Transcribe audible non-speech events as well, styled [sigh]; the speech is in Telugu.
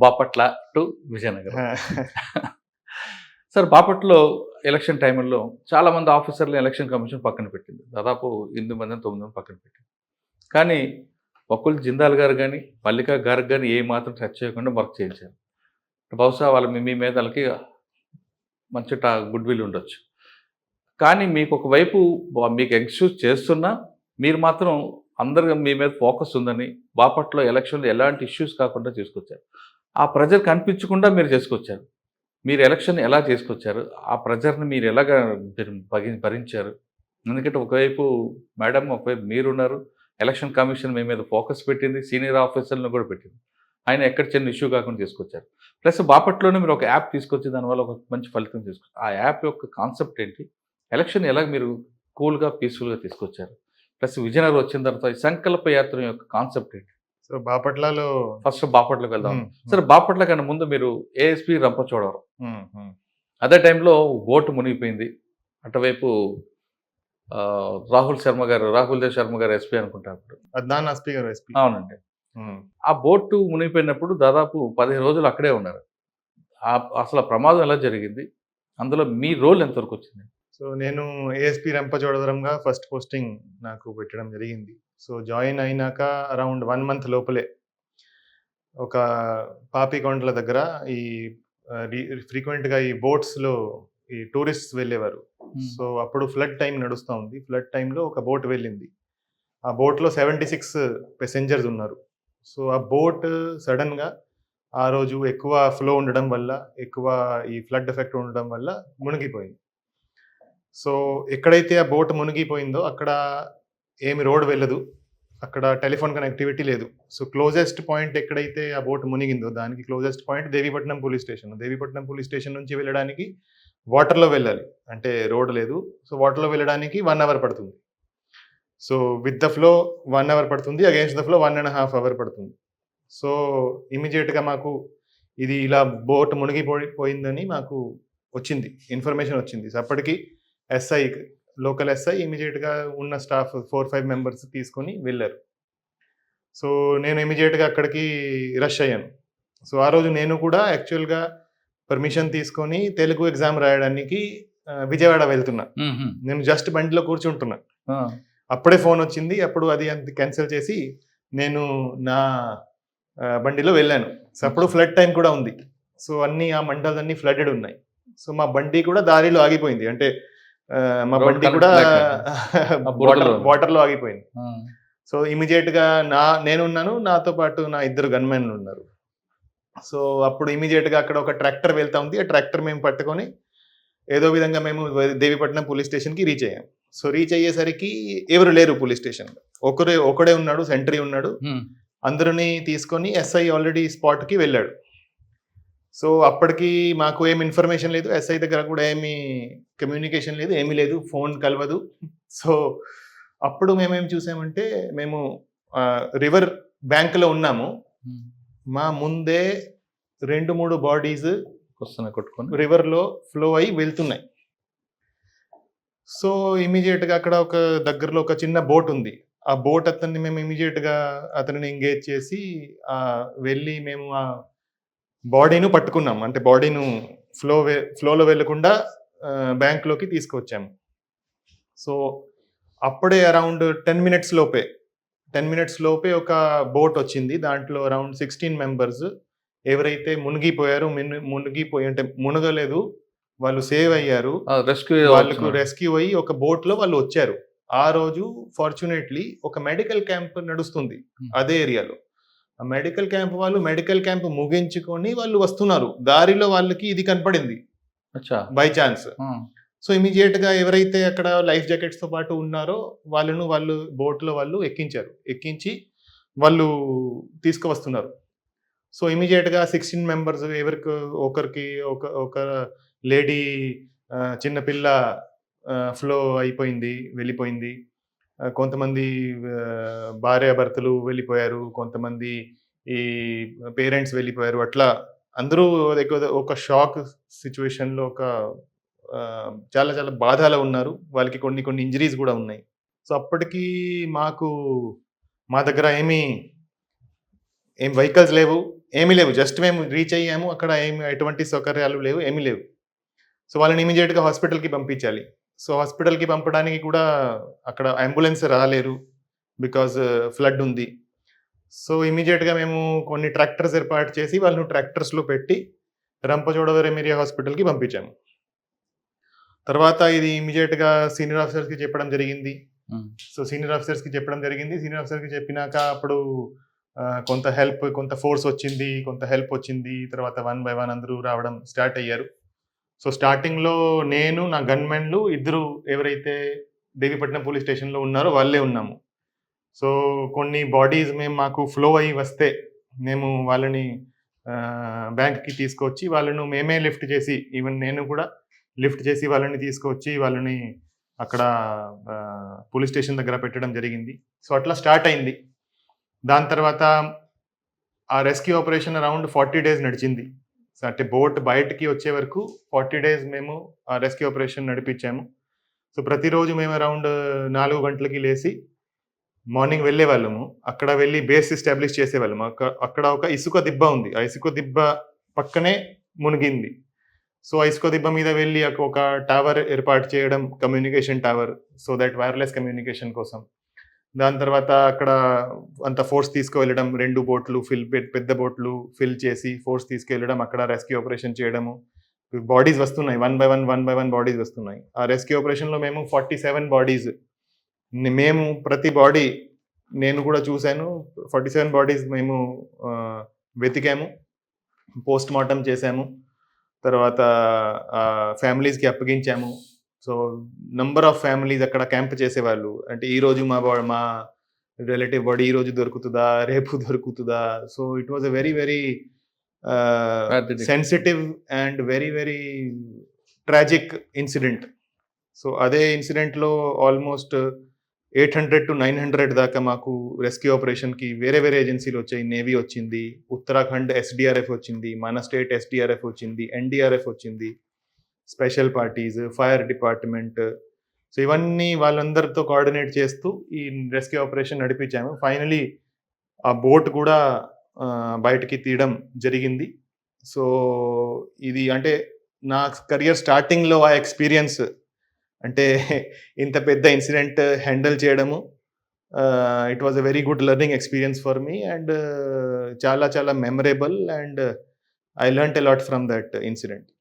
బాపట్ల టు విజయనగరం. సార్ బాపట్లో ఎలక్షన్ టైంలో చాలా మంది ఆఫీసర్లు ఎలక్షన్ కమిషన్ పక్కన పెట్టింది. దాదాపు ఎనిమిది మంది తొమ్మిది మంది పక్కన పెట్టింది. కానీ ఒక్కళ్ళు జిందాల్ గారు కానీ మల్లికా గారు కానీ ఏ మాత్రం టచ్ చేయకుండా వర్క్ చేయించారు. బహుశా వాళ్ళు మీ- మీద వాళ్ళకి మంచి గుడ్ విల్ ఉండొచ్చు. కానీ మీకు ఒకవైపు మీకు ఎక్స్క్యూజ్ చేస్తున్నా మీరు మాత్రం అందరు మీ మీద ఫోకస్ ఉందని బాపట్లో ఎలక్షన్లో ఎలాంటి ఇష్యూస్ కాకుండా తీసుకొచ్చారు. ఆ ప్రెజర్ కనిపించకుండా మీరు చేసుకొచ్చారు. మీరు ఎలక్షన్ ఎలా చేసుకొచ్చారు? ఆ ప్రెజర్ని మీరు ఎలాగ మీరు భరించారు? ఎందుకంటే ఒకవైపు మేడం ఒకవైపు మీరున్నారు. ఎలక్షన్ కమిషన్ మీ మీద ఫోకస్ పెట్టింది. సీనియర్ ఆఫీసర్లను కూడా పెట్టింది. ఆయన ఎక్కడ చిన్న ఇష్యూ కాకుండా తీసుకొచ్చారు ప్లస్ బాపట్లోనే మీరు ఒక యాప్ తీసుకొచ్చి దానివల్ల ఒక మంచి ఫలితం తీసుకొచ్చారు. ఆ యాప్ యొక్క కాన్సెప్ట్ ఏంటి? ఎలక్షన్ ఎలా మీరు కూల్గా పీస్ఫుల్గా తీసుకొచ్చారు? ప్లస్ విజయనగరం వచ్చిన తర్వాత ఈ సంకల్ప యాత్ర యొక్క కాన్సెప్ట్ ఏంటి? సో బాపట్లలో ఫస్ట్ బాపట్లోకి వెళ్దాం. సరే బాపట్ల కన్నా ముందు మీరు ఏఎస్పి రంపచోడవరం. అదే టైంలో ఓటు మునిగిపోయింది. అటువైపు రాహుల్ శర్మ గారు రాహుల్ దేవ్ శర్మ గారు ఎస్పీ అనుకుంటా అప్పుడు అద్నాన్ అస్పి గారు ఎస్పీ అవునండి. ఆ బోటు మునిగిపోయినప్పుడు దాదాపు పదిహేను రోజులు అక్కడే ఉన్నారు. ఆ అసలు ప్రమాదం ఎలా జరిగింది? అందులో మీ రోల్ ఎంతవరకు వచ్చింది? సో నేను ఏఎస్పి రంపచోడవరంగా ఫస్ట్ పోస్టింగ్ నాకు పెట్టడం జరిగింది. సో జాయిన్ అయినాక అరౌండ్ వన్ మంత్ లోపలే ఒక పాపికొండల దగ్గర ఈ ఫ్రీక్వెంట్గా ఈ బోట్స్లో ఈ టూరిస్ట్స్ వెళ్ళేవారు. సో అప్పుడు ఫ్లడ్ టైం నడుస్తూ ఉంది. ఫ్లడ్ టైంలో ఒక బోట్ వెళ్ళింది. ఆ బోట్లో సెవెంటీ సిక్స్ పెసెంజర్స్ ఉన్నారు. సో ఆ బోట్ సడన్గా ఆ రోజు ఎక్కువ ఫ్లో ఉండడం వల్ల ఎక్కువ ఈ ఫ్లడ్ ఎఫెక్ట్ ఉండడం వల్ల మునిగిపోయింది. సో ఎక్కడైతే ఆ బోట్ మునిగిపోయిందో అక్కడ ఏమి రోడ్ వెళ్ళదు. అక్కడ టెలిఫోన్ కనెక్టివిటీ లేదు. సో క్లోజెస్ట్ పాయింట్ ఎక్కడైతే ఆ బోట్ మునిగిందో దానికి closest point Devipatnam police station. Devipatnam police station నుంచి వెళ్ళడానికి వాటర్లో వెళ్ళాలి. అంటే రోడ్ లేదు. సో వాటర్లో వెళ్ళడానికి వన్ అవర్ పడుతుంది. So with the flow one hour పడుతుంది. Against the flow one and half hour పడుతుంది. సో ఇమీడియట్గా మాకు ఇది ఇలా బోట్ మునిగిపోయి పోయిందని మాకు వచ్చింది. ఇన్ఫర్మేషన్ వచ్చింది. సో అప్పటికి ఎస్ఐ లోకల్ ఎస్ఐ ఇమీడియట్గా ఉన్న స్టాఫ్ ఫోర్ ఫైవ్ మెంబర్స్ తీసుకొని వెళ్ళారు. సో నేను ఇమీడియట్గా అక్కడికి రష్ అయ్యాను. సో ఆ రోజు నేను కూడా యాక్చువల్గా పర్మిషన్ తీసుకొని తెలుగు ఎగ్జామ్ రాయడానికి విజయవాడ వెళ్తున్నా. నేను జస్ట్ బండిలో కూర్చుంటున్నా. అప్పుడే ఫోన్ వచ్చింది. అప్పుడు అది అంత క్యాన్సిల్ చేసి నేను నా బండిలో వెళ్ళాను. సో అప్పుడు ఫ్లడ్ టైం కూడా ఉంది. సో అన్ని ఆ మండల్స్ అన్ని ఫ్లడెడ్ ఉన్నాయి. సో మా బండి కూడా దారిలో ఆగిపోయింది. అంటే మా బండి కూడా. [laughs] వాటర్ వాటర్లో ఆగిపోయింది. సో ఇమీడియట్గా నా నేను ఉన్నాను నాతో పాటు నా ఇద్దరు గన్మెన్లు ఉన్నారు. సో అప్పుడు ఇమీడియట్గా అక్కడ ఒక ట్రాక్టర్ వెళ్తా ఉంది. ఆ ట్రాక్టర్ మేము పట్టుకొని ఏదో విధంగా మేము దేవిపట్నం పోలీస్ స్టేషన్కి రీచ్ అయ్యాం. సో రీచ్ అయ్యేసరికి ఎవరు లేరు పోలీస్ స్టేషన్. ఒకరే ఒకడే ఉన్నాడు సెంటరీ ఉన్నాడు. అందరిని తీసుకొని ఎస్ఐ ఆల్రెడీ స్పాట్కి వెళ్ళాడు. సో అప్పటికి మాకు ఏం ఇన్ఫర్మేషన్ లేదు. ఎస్ఐ దగ్గర కూడా ఏమి కమ్యూనికేషన్ లేదు ఏమీ లేదు. ఫోన్ కలవదు. సో అప్పుడు మేమేం చూసామంటే మేము రివర్ బ్యాంక్లో ఉన్నాము. మా ముందే రెండు మూడు బాడీస్ వస్తున్నా కొట్టుకొని. రివర్లో ఫ్లో అయి వెళ్తున్నాయి. సో ఇమీడియట్గా అక్కడ ఒక దగ్గరలో ఒక చిన్న బోట్ ఉంది. ఆ బోట్ అతన్ని మేము ఇమీడియట్గా అతనిని ఎంగేజ్ చేసి ఆ, వెళ్ళి మేము ఆ బాడీను పట్టుకున్నాం. అంటే బాడీను ఫ్లో ఫ్లోలో వెళ్ళకుండా బ్యాంక్లోకి తీసుకొచ్చాము సో అప్పుడే అరౌండ్ టెన్ మినిట్స్ లోపే టెన్ మినిట్స్ లోపే ఒక బోట్ వచ్చింది. దాంట్లో అరౌండ్ సిక్స్టీన్ మెంబర్స్ ఎవరైతే మునిగిపోయారో ముని- మునిగిపోయి అంటే మునగలేదు వాళ్ళు సేవ్ అయ్యారు. రెస్క్యూ వాళ్ళకు రెస్క్యూ అయ్యి ఒక బోట్లో వాళ్ళు వచ్చారు. ఆ రోజు ఫార్చునేట్లీ ఒక మెడికల్ క్యాంప్ నడుస్తుంది. Hmm. అదే ఏరియాలో మెడికల్ క్యాంప్ వాళ్ళు మెడికల్ క్యాంప్ ముగించుకొని వాళ్ళు వస్తున్నారు. దారిలో వాళ్ళకి ఇది కనపడింది. అచ్చా. బై ఛాన్స్ సో ఇమీడియట్గా ఎవరైతే అక్కడ లైఫ్ జాకెట్స్తో పాటు ఉన్నారో వాళ్ళను వాళ్ళు బోట్లో వాళ్ళు ఎక్కించారు. ఎక్కించి వాళ్ళు తీసుకువస్తున్నారు. సో ఇమీడియట్గా సిక్స్టీన్ మెంబర్స్ ఎవరికి ఒకరికి ఒక ఒక లేడీ చిన్న పిల్ల ఫ్లో అయిపోయింది వెళ్ళిపోయింది. కొంతమంది భార్యాభర్తలు వెళ్ళిపోయారు కొంతమంది ఈ పేరెంట్స్ వెళ్ళిపోయారు. అట్లా అందరూ ఎక్కువ ఒక షాక్ సిచ్యువేషన్లో ఒక చాలా చాలా బాధలో ఉన్నారు. వాళ్ళకి కొన్ని కొన్ని ఇంజరీస్ కూడా ఉన్నాయి. సో అప్పటికి మాకు మా దగ్గర ఏమీ ఏం వెహికల్స్ లేవు ఏమీ లేవు. జస్ట్ మేము రీచ్ అయ్యాము. అక్కడ ఏమి ఎటువంటి సౌకర్యాలు లేవు ఏమీ లేవు. సో వాళ్ళని ఇమీడియట్గా హాస్పిటల్కి పంపించాలి. సో హాస్పిటల్కి పంపడానికి కూడా అక్కడ అంబులెన్స్ రాలేరు బికాజ్ ఫ్లడ్ ఉంది. సో ఇమీడియట్గా మేము కొన్ని ట్రాక్టర్స్ ఏర్పాటు చేసి వాళ్ళను ట్రాక్టర్స్లో పెట్టి రంపచోడవరం ఏరియా హాస్పిటల్కి పంపించాము. తర్వాత ఇది ఇమీడియట్గా సీనియర్ ఆఫీసర్స్కి చెప్పడం జరిగింది. సో సీనియర్ ఆఫీసర్స్కి చెప్పడం జరిగింది. సీనియర్ ఆఫీసర్కి చెప్పినాక అప్పుడు కొంత హెల్ప్ కొంత ఫోర్స్ వచ్చింది కొంత హెల్ప్ వచ్చింది. తర్వాత వన్ బై వన్ అందరూ రావడం స్టార్ట్ అయ్యారు. సో స్టార్టింగ్లో నేను నా గన్మెన్లు ఇద్దరు ఎవరైతే దేవిపట్నం పోలీస్ స్టేషన్లో ఉన్నారో వాళ్ళే ఉన్నాము. సో కొన్ని బాడీస్ మేము మాకు ఫ్లో అయ్యి వస్తే మేము వాళ్ళని బ్యాంక్కి తీసుకొచ్చి వాళ్ళను మేమే లిఫ్ట్ చేసి ఈవెన్ నేను కూడా లిఫ్ట్ చేసి వాళ్ళని తీసుకొచ్చి వాళ్ళని అక్కడ పోలీస్ స్టేషన్ దగ్గర పెట్టడం జరిగింది. సో అట్లా స్టార్ట్ అయింది. దాని తర్వాత ఆ rescue operation around forty days నడిచింది. సో అంటే బోట్ బయటకి వచ్చే వరకు ఫార్టీ డేస్ మేము రెస్క్యూ ఆపరేషన్ నడిపించాము. సో ప్రతిరోజు మేము అరౌండ్ నాలుగు గంటలకి లేచి మార్నింగ్ వెళ్ళే వాళ్ళము అక్కడ వెళ్ళి బేస్ ఎస్టాబ్లిష్ చేసేవాళ్ళము. అక్క- అక్కడ ఒక ఇసుక దిబ్బ ఉంది. ఆ ఇసుక దిబ్బ పక్కనే మునిగింది. సో ఆ ఇసుక దిబ్బ మీద వెళ్ళి ఒక టవర్ ఏర్పాటు చేయడం communication tower so that wireless communication కోసం. దాని తర్వాత అక్కడ అంత ఫోర్స్ తీసుకువెళ్ళడం రెండు బోట్లు ఫిల్ పెద్ద బోట్లు ఫిల్ చేసి ఫోర్స్ తీసుకెళ్ళడం అక్కడ రెస్క్యూ ఆపరేషన్ చేయడము. బాడీస్ వస్తున్నాయి one by one one by one bodies వస్తున్నాయి. ఆ రెస్క్యూ ఆపరేషన్లో మేము ఫార్టీ సెవెన్ బాడీస్ మేము ప్రతి బాడీ నేను కూడా చూశాను. ఫార్టీ సెవెన్ బాడీస్ మేము వెతికాము. పోస్ట్ మార్టం చేశాము. తర్వాత ఫ్యామిలీస్కి అప్పగించాము. సో నంబర్ ఆఫ్ ఫ్యామిలీస్ అక్కడ క్యాంప్ చేసేవాళ్ళు. అంటే ఈ రోజు మా మా రిలేటివ్ బాడీ ఈ రోజు దొరుకుతుందా [laughs] రేపు దొరుకుతుందా? So it was a very very. Sensitive and very very tragic incident so అదే ఇన్సిడెంట్లో almost eight hundred to nine hundred దాకా మాకు రెస్క్యూ ఆపరేషన్కి వేరే వేరే ఏజెన్సీలు వచ్చాయి. నేవీ వచ్చింది ఉత్తరాఖండ్ ఎస్డిఆర్ఎఫ్ వచ్చింది మన స్టేట్ ఎస్డిఆర్ఎఫ్ వచ్చింది ఎన్డిఆర్ఎఫ్ వచ్చింది. Special parties fire department. So ఇవన్నీ వాళ్ళందరితో కోఆర్డినేట్ చేస్తూ ఈ రెస్క్యూ ఆపరేషన్ నడిపించాము. ఫైనలీ ఆ బోట్ కూడా బయటికి తీయడం జరిగింది. సో ఇది అంటే నా కెరియర్ స్టార్టింగ్లో ఆ ఎక్స్పీరియన్స్ అంటే [laughs] ఇంత పెద్ద ఇన్సిడెంట్ హ్యాండిల్ చేయడము it was a very good learning experience for me and చాలా చాలా memorable and I learn a lot from that incident